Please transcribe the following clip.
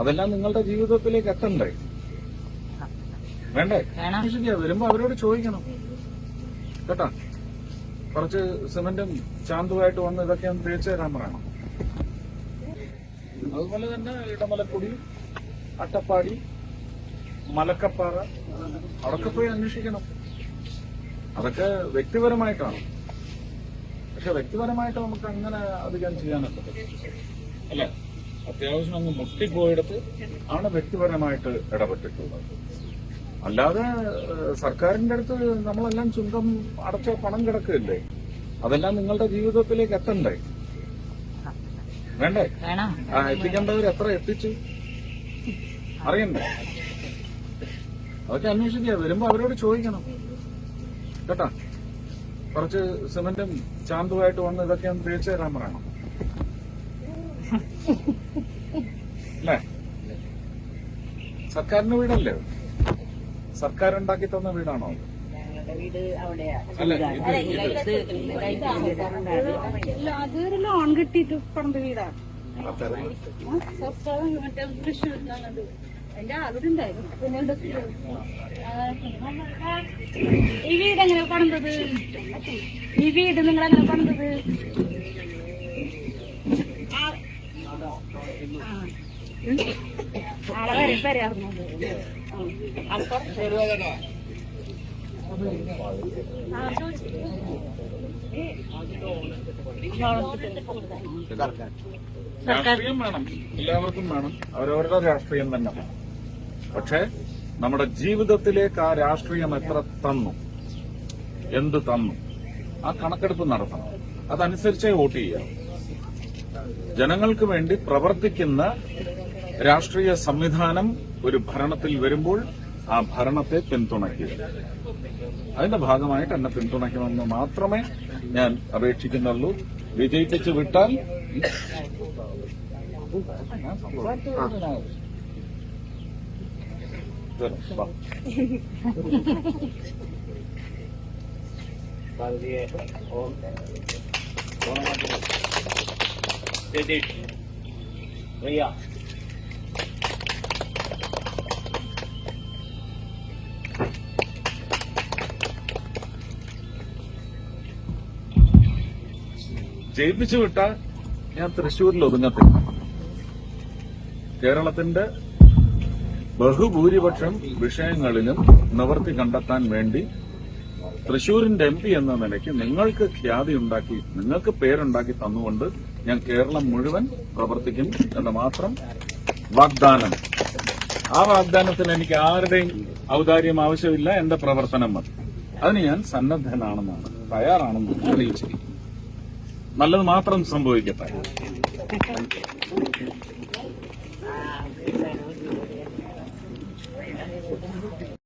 അതെല്ലാം നിങ്ങളുടെ ജീവിതത്തിലേക്ക് എത്തണ്ടേ? വേണ്ടേ? വേണം. ശരിയാ വരുമ്പോ അവരോട് ചോദിക്കണം. കേട്ടാ? കുറച്ച് സിമന്റും ചാന്തുമായിട്ട് വന്ന് ഇതൊക്കെ ഒന്ന് തേച്ച് തരാൻ പറയണം. അതുപോലെ തന്നെ ഇടമലക്കുടി അട്ടപ്പാടി മലക്കപ്പാറ അവിടൊക്കെ പോയി അന്വേഷിക്കണം. അതൊക്കെ വ്യക്തിപരമായിട്ടാണ് പക്ഷെ വ്യക്തിപരമായിട്ട് നമുക്ക് അങ്ങനെ അധികം ചെയ്യാനൊക്കെ അല്ലെ? അത്യാവശ്യം അങ്ങ് മുട്ടിപ്പോയിടത്ത് ആണ് വ്യക്തിപരമായിട്ട് ഇടപെട്ടിട്ടുള്ളത്. അല്ലാതെ സർക്കാരിന്റെ അടുത്ത് നമ്മളെല്ലാം ചുങ്കം അടച്ച പണം കിടക്കുകയല്ലേ? അതെല്ലാം നിങ്ങളുടെ ജീവിതത്തിലേക്ക് എത്തണ്ടേ? വേണ്ടേ? വേണം. ആ എത്തിക്കേണ്ടവർ എത്ര എത്തിച്ചു? അറിയണ്ടേ? അതൊക്കെ അന്വേഷിക്കുക. വരുമ്പോ അവരോട് ചോദിക്കണം. കേട്ടാ? കുറച്ച് സിമെന്റും ചാന്തുമായിട്ട് വന്ന് ഇതൊക്കെ ഒന്ന് തേച്ചു തരാൻ പറയണം. അല്ലേ? സർക്കാരിന്റെ വീടല്ലേ? സർക്കാർ ഉണ്ടാക്കി തന്ന വീടാണോ? വീട് അവിടെയാ. അല്ല ഇത് ഇത് ഇല്ല, അതൊരു ലോൺ കിട്ടിയിട്ട് പണ്ട് വീടാണ് സർക്കാർ മറ്റേ തൃശ്ശൂരിലാണ് അതിന്റെ ആളുടെ ഉണ്ടായിരുന്നു. പിന്നെ ഇതൊക്കെ ഈ വീട് എങ്ങനെ പണിതത്? ഈ വീട് നിങ്ങൾ എങ്ങനെ പണിതത്? രാഷ്ട്രീയം വേണം. എല്ലാവർക്കും വേണം. അവരവരുടെ രാഷ്ട്രീയം തന്നെ. പക്ഷെ നമ്മുടെ ജീവിതത്തിലേക്ക് ആ രാഷ്ട്രീയം എത്ര തന്നു? എന്ത് തന്നു? ആ കണക്കെടുപ്പ് നടത്തണം. അതനുസരിച്ചേ വോട്ട് ചെയ്യാം ജനങ്ങൾക്ക് വേണ്ടി പ്രവർത്തിക്കുന്ന രാഷ്ട്രീയ സംവിധാനം ഒരു ഭരണത്തിൽ വരുമ്പോൾ ആ ഭരണത്തെ പിന്തുണയ്ക്കുക. അതിന്റെ ഭാഗമായിട്ട് എന്നെ പിന്തുണയ്ക്കണമെന്ന് മാത്രമേ ഞാൻ അപേക്ഷിക്കുന്നുള്ളൂ. വിജയിപ്പിച്ചു വിട്ടാൽ വാ. भैया ജയിപ്പിച്ചു വിട്ടാൽ ഞാൻ തൃശ്ശൂരിൽ ഒതുങ്ങത്തില്ല കേരളത്തിന്റെ ബഹുഭൂരിപക്ഷം വിഷയങ്ങളിലും നിവർത്തി കണ്ടെത്താൻ വേണ്ടി തൃശൂരിന്റെ എം പി എന്ന നിലയ്ക്ക് നിങ്ങൾക്ക് ഖ്യാതി ഉണ്ടാക്കി നിങ്ങൾക്ക് പേരുണ്ടാക്കി തന്നുകൊണ്ട് ഞാൻ കേരളം മുഴുവൻ പ്രവർത്തിക്കും എന്ന് മാത്രം വാഗ്ദാനം. ആ വാഗ്ദാനത്തിന് എനിക്ക് ആരുടെയും ഔദാര്യം ആവശ്യമില്ല. എന്റെ പ്രവർത്തനം മതി. അതിന് ഞാൻ സന്നദ്ധനാണെന്നാണ് തയ്യാറാണെന്നാണ് തെളിയിച്ചിരിക്കുന്നത് നല്ലത് മാത്രം സംഭവിക്കട്ടെ.